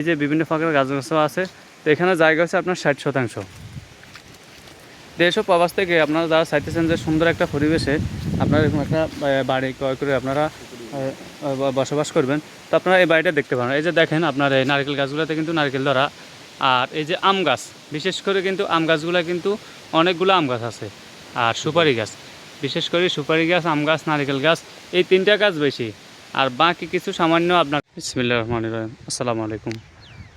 এই যে বিভিন্ন ফাঁকের গাছগাছও আছে, তো এখানে জায়গা হচ্ছে আপনার ষাট শতাংশ। ও প্রবাস থেকে আপনারা যারা চাইতেছেন যে সুন্দর একটা পরিবেশে আপনারা এরকম একটা বাড়ি ক্রয় করে আপনারা বসবাস করবেন, তো আপনারা এই বাড়িটা দেখতে পারেন। এই যে দেখেন আপনার এই নারকেল গাছগুলোতে কিন্তু নারকেল ধরা, আর এই যে আম গাছ, বিশেষ করে কিন্তু আম গাছগুলো কিন্তু অনেকগুলো আম গাছ আছে, আর সুপারি গাছ, বিশেষ করে সুপারি গাছ, আম গাছ, নারকেল গাছ, এই তিনটা গাছ বেশি, আর বাকি কিছু সামান্য আপনার বিসমিল্লা রহমান রহিম। আসসালামু আলাইকুম।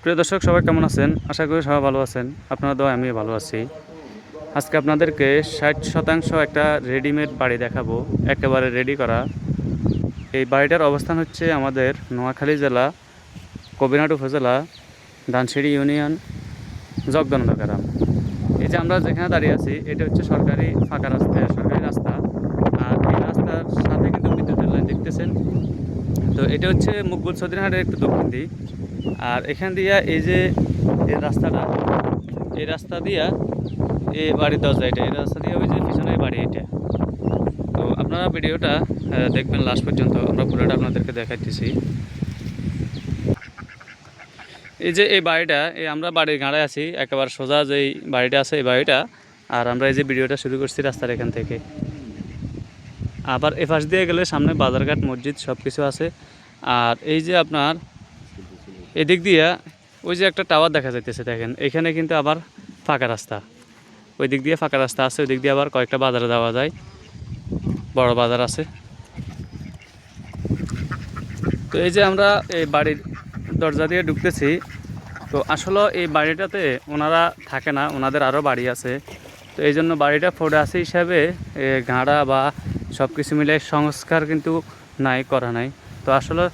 প্রিয় দর্শক, সবাই কেমন আছেন? আশা করি সবাই ভালো আছেন। আপনারা দোয়া আমি ভালো আছি। আজকে আপনাদেরকে ষাট শতাংশ একটা রেডিমেড বাড়ি দেখাবো, একেবারে রেডি করা। এই বাড়িটার অবস্থান হচ্ছে আমাদের নোয়াখালী জেলা, কবিরহাট উপজেলা, ধানসিঁড়ি ইউনিয়ন জগদন্দ গ্রাম এই যে আমরা যেখানে দাঁড়িয়ে আছি, এটা হচ্ছে সরকারি ফাঁকা রাস্তা, সরকারি রাস্তা। আর এই রাস্তার সাথে কিন্তু বিদ্যুতের লাইন দেখতেছেন। তো এটা হচ্ছে মুকবুল সদিনহাটের একটু দক্ষিণ দিক। আর এখান দিয়া এই যে এই রাস্তাটা, এই রাস্তা দিয়া এই বাড়ির দরজা এটা, এই রাস্তা দিয়ে ওই যে পিছনে বাড়ি এটা। তো আপনারা ভিডিওটা দেখবেন লাস্ট পর্যন্ত, আমরা পুরোটা আপনাদেরকে দেখাইতেছি। এই যে এই বাড়িটা, এই আমরা বাড়ির গাঁড়ায় আছি, একেবারে সোজা যেই বাড়িটা আছে এই বাড়িটা, আর আমরা এই যে ভিডিওটা শুরু করছি রাস্তার এখান থেকে। আবার এ পাশ দিয়ে গেলে সামনে বাজারঘাট, মসজিদ সব কিছু আছে। আর এই যে আপনার এদিক দিয়ে ওই যে একটা টাওয়ার দেখা যাইতেছে দেখেন, এখানে কিন্তু আবার ফাঁকা রাস্তা। ওই দিক দিয়ে ফাঁকা রাস্তা আছে ওই দিক দিয়ে আবার কয়েকটা বাজারে যাওয়া যায়। বড় বাজার আছে। তো এই যে আমরা এই বাড়ির দরজা দিয়ে ঢুকতেছি, তো আসলে এই বাড়িটাতে ওনারা থাকে না, ওনাদের আরও বাড়ি আছে। তো এই জন্য বাড়িটা ফোড়ে আছে হিসাবে গাঁড়া বা সব কিছু মিলে সংস্কার কিন্তু নাই, করা নাই। তো আসলে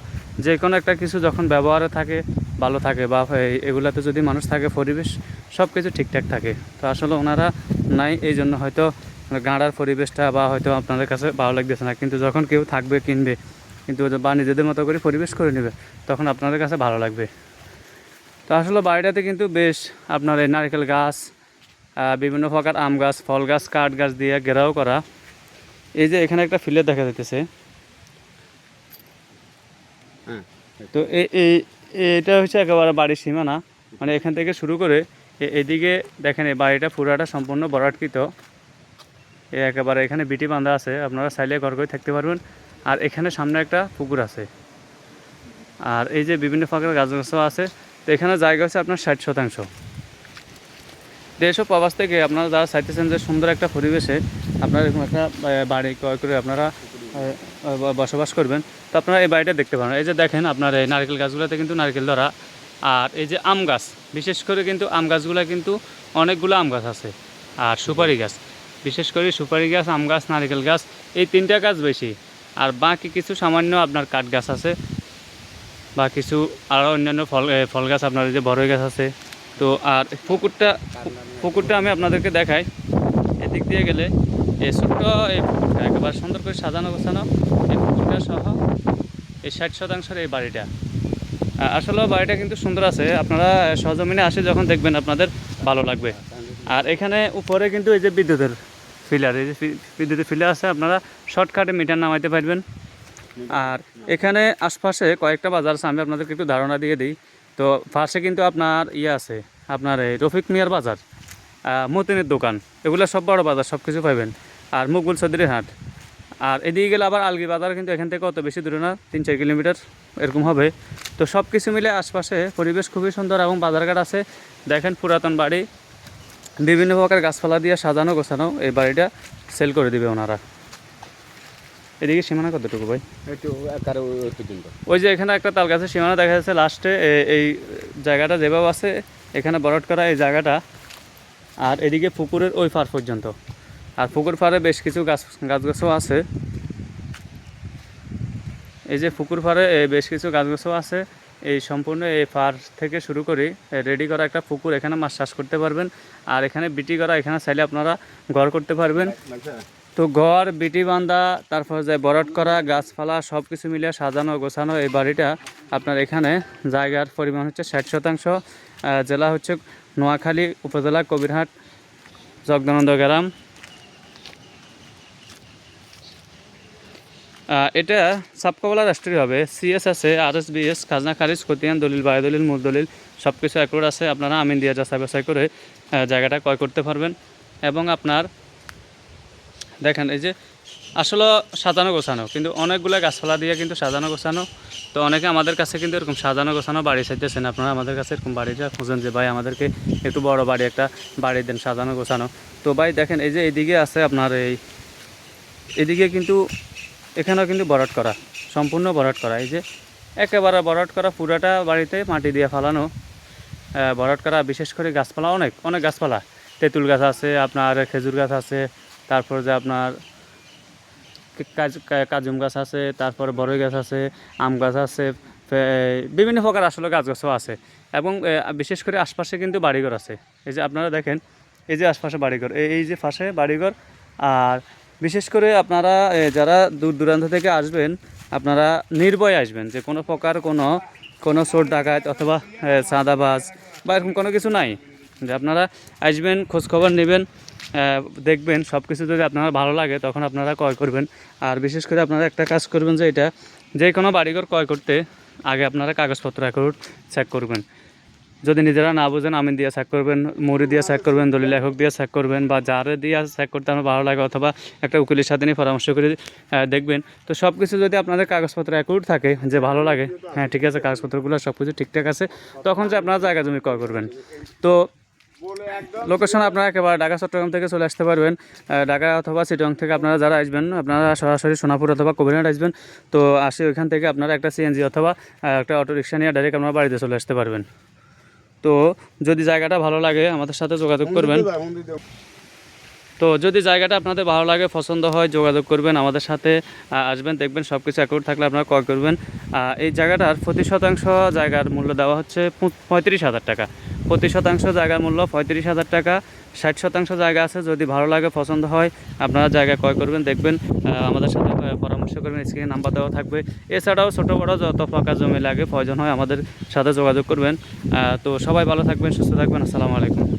যে কোনো একটা কিছু যখন ব্যবহারে থাকে, ভালো থাকে বা এগুলাতে যদি মানুষ থাকে, পরিবেশ সব কিছু ঠিকঠাক থাকে। তো আসলে ওনারা নাই, এই জন্য হয়তো গাঁড়ার পরিবেশটা বা হয়তো আপনাদের কাছে ভালো লাগতেছে না। কিন্তু যখন কেউ থাকবে, কিনবে, কিন্তু বা নিজেদের মতো করে পরিবেশ করে নেবে, তখন আপনাদের কাছে ভালো লাগবে। তো আসলে বাড়িটাতে কিন্তু বেশ আপনার এই নারকেল গাছ বিভিন্ন প্রকার আম গাছ, ফল গাছ, কাঠ গাছ দিয়ে ঘেরাও করা। এই যে এখানে একটা ফিলে দেখা যাইতেছে হ্যাঁ তো এই এটা হচ্ছে একেবারে বাড়ির সীমানা মানে এখান থেকে শুরু করে এদিকে দেখেন, এই বাড়িটা পুরাটা সম্পূর্ণ বরাটকৃত। এ, একেবারে এখানে বিটি বাঁধা আছে, আপনারা চাইলে ঘর করে থাকতে পারবেন। আর এখানে সামনে একটা পুকুর আছে। আর এই যে বিভিন্ন প্রকার গাছ আছে। তো এখানে জায়গা হচ্ছে আপনার ষাট শতাংশ। ও প্রবাস থেকে আপনারা যারা চাইতেছেন যে সুন্দর একটা পরিবেশে আপনারা এরকম একটা বাড়ি ক্রয় করে আপনারা বসবাস করবেন। তো আপনারা এই বাড়িটা দেখতে পারেন। এই যে দেখেন আপনার এই নারকেল গাছগুলোতে কিন্তু নারকেল ধরা। আর এই যে আম গাছ, বিশেষ করে কিন্তু আম গাছগুলো কিন্তু অনেকগুলো আম গাছ আছে। আর সুপারি গাছ, বিশেষ করে সুপারি গাছ, আম গাছ, নারকেল গাছ, এই তিনটা গাছ বেশি। আর বাকি কিছু সামান্য আপনার কাঠ গাছ আছে। বা কিছু আরও অন্যান্য ফল ফল গাছ, আপনার যে বড়ই গাছ আছে। তো আর পুকুরটা পুকুরটা আমি আপনাদেরকে দেখাই। এদিক দিয়ে গেলে এই ছোট্ট এই পুকুরটা একেবারে সুন্দর করে সাজানো গোছানো এই পুকুরটা সহ এই ষাট শতাংশের এই বাড়িটা। আসলে বাড়িটা কিন্তু সুন্দর আছে। আপনারা সহজমিনে আসে যখন দেখবেন আপনাদের ভালো লাগবে। আর এখানে উপরে কিন্তু এই যে বিদ্যুতের ফিলার, এই যে বিদ্যুতের ফিলার আছে, আপনারা শর্টকাটে মিটার নামাইতে পারবেন। আর এখানে আশপাশে কয়েকটা বাজার আছে, আমি আপনাদেরকে একটু ধারণা দিয়ে দিই। তো পাশে কিন্তু আপনার ইয়ে আছে, আপনার এই রফিক মিয়ার বাজার মতিনের দোকান। এগুলো সব বড় বাজার সব কিছু পাবেন আর মুকবুল সদরের হাট। আর এদিকে গেলে আবার আলগি বাজার কিন্তু এখান থেকে অত বেশি দূরে না তিন চার কিলোমিটার এরকম হবে। তো সব কিছু মিলে আশপাশে পরিবেশ খুবই সুন্দর এবং বাজারঘাট আছে। দেখেন পুরাতন বাড়ি বিভিন্ন প্রকার গাছপালা দিয়ে সাজানো গোছানো এই বাড়িটা সেল করে দিবে ওনারা। এদিকে সীমানা কতটুকু ভাই? ওই যে এখানে একটা তাল গাছের সীমানা দেখা যাচ্ছে লাস্টে এই জায়গাটা যেভাবে আছে এখানে বরট করা এই জায়গাটা। আর এদিকে পুকুরের ওই পার পর্যন্ত। আর পুকুর পাড়ে বেশ কিছু গাছ, গাছগাছও আছে। এই যে পুকুর পাড়ে বেশ কিছু গাছগাছও আছে। এই সম্পূর্ণ এই পার থেকে শুরু করে রেডি করা একটা পুকুর, এখানে মাছ চাষ করতে পারবেন। আর এখানে বিটি করা, এখানে চাইলে আপনারা ঘর করতে পারবেন। তো ঘর, বিটি বান্ধা, তারপর যে বরট করা, গাছপালা সব কিছু মিলিয়ে সাজানো, গোছানো এই বাড়িটা আপনার এখানে জায়গার পরিমাণ হচ্ছে ষাট শতাংশ। জেলা হচ্ছে নোয়াখালী উপজেলা কবিরহাট, জগদানন্দ গ্রাম। এটা সাবকবলা রাষ্ট্রীয় হবে। সিএস আছে আর এস বিএস খাজনা, খারিজ, খতিয়ান, দলিল বায়ু দলিল মূল দলিল সব কিছু অ্যাকোর্ড আছে। আপনারা আমিন দিয়ে যাচাই বাছাই করে জায়গাটা ক্রয় করতে পারবেন। এবং আপনার, দেখেন, এই যে আসলে সাজানো গোছানো, কিন্তু অনেকগুলো গাছপালা দিয়ে কিন্তু সাজানো গোছানো। তো অনেকে আমাদের কাছে কিন্তু এরকম সাজানো গোছানো বাড়ি চাইতেছেন। আপনারা আমাদের কাছে এরকম বাড়িটা খুঁজেন যে, ভাই, আমাদেরকে একটু বড় বাড়ি, একটা বাড়ি দেন সাজানো গোছানো। তো ভাই, দেখেন, এই যে এইদিকে আছে আপনার এই, এদিকে কিন্তু এখানেও কিন্তু বরাট করা, সম্পূর্ণ বরাট করা। এই যে একেবারে বরাট করা, পুরাটা বাড়িতে মাটি দিয়ে ফালানো বরাট করা, বিশেষ করে গাছপালা অনেক অনেক গাছপালা। তেঁতুল গাছ আছে, আপনার খেজুর গাছ আছে, তারপর যে আপনার কাজ- কাজুম গাছ আছে, তারপরে বড়ই গাছ আছে, আম গাছ আছে বিভিন্ন প্রকার আসলে গাছ গাছও আছে। এবং বিশেষ করে আশপাশে কিন্তু বাড়িঘর আছে। এই যে আপনারা দেখেন, এই যে আশপাশে বাড়িঘর এই এই যে পাশে বাড়িঘর, আর বিশেষ করে আপনারা যারা দূর দূরান্ত থেকে আসবেন আপনারা নির্ভয়ে আসবেন যে কোনো প্রকার কোনো কোনো চোর ডাকাত অথবা এ, চাঁদাবাজ বা এরকম কোনো কিছু নাই। যে আপনারা আসবেন খোঁজখবর নেবেন দেখবেন সব কিছু যদি আপনারা ভালো লাগে তখন আপনারা ক্রয় করবেন। আর বিশেষ করে আপনারা একটা কাজ করবেন যে এটা যে কোনো বাড়িঘর ক্রয় করতে আগে আপনারা কাগজপত্র অ্যাকাউন্ট চেক করবেন। যদি নিজেরা না বুঝেন আমিন দিয়ে চেক করবেন মুড়ি দিয়ে চেক করবেন দলিল লেখক দিয়ে চেক করবেন বা যারে দিয়ে চেক করতে আমার ভালো লাগে অথবা একটা উকিলের সাথে নিয়ে পরামর্শ করে দেখবেন। তো সব কিছু যদি আপনাদের কাগজপত্র অ্যাকাউন্ট থাকে যে ভালো লাগে হ্যাঁ ঠিক আছে কাগজপত্রগুলো সব কিছু ঠিকঠাক আছে তখন যে আপনারা জায়গা জমি ক্রয় করবেন। তো লোকেশন আপনারা একেবারে ঢাকা চট্টগ্রাম থেকে চলে আসতে পারবেন। ঢাকা অথবা চিটং থেকে আপনারা যারা আসবেন আপনারা সরাসরি সোনাপুর অথবা কবিরহাট আসবেন। তো আসে ওইখান থেকে আপনারা একটা সিএনজি অথবা একটা অটো রিক্সা নিয়ে ডাইরেক্ট আপনারা বাড়িতে চলে আসতে পারবেন। তো যদি জায়গাটা ভালো লাগে আমাদের সাথে যোগাযোগ করবেন। তো যদি জায়গাটা আপনাদের ভালো লাগে পছন্দ হয় যোগাযোগ করবেন আমাদের সাথে আসবেন দেখবেন সব কিছু অ্যাকাউন্ট থাকলে আপনারা ক্রয় করবেন। এই জায়গাটার প্রতি শতাংশ জায়গার মূল্য দেওয়া হচ্ছে পঁয়ত্রিশ হাজার টাকা। প্রতি শতাংশ জায়গার মূল্য পঁয়ত্রিশ হাজার টাকা, ষাট শতাংশ জায়গা আছে, যদি ভালো লাগে, পছন্দ হয়, আপনারা জায়গা ক্রয় করবেন, দেখবেন আমাদের সাথে পরামর্শ করবেন স্ক্রিনে নাম্বার দেওয়া থাকবে। এছাড়াও ছোটো, বড়ো যত ফাঁকা জমি লাগে, প্রয়োজন হয় আমাদের সাথে যোগাযোগ করবেন। তো সবাই ভালো থাকবেন, সুস্থ থাকবেন, আসসালামু আলাইকুম।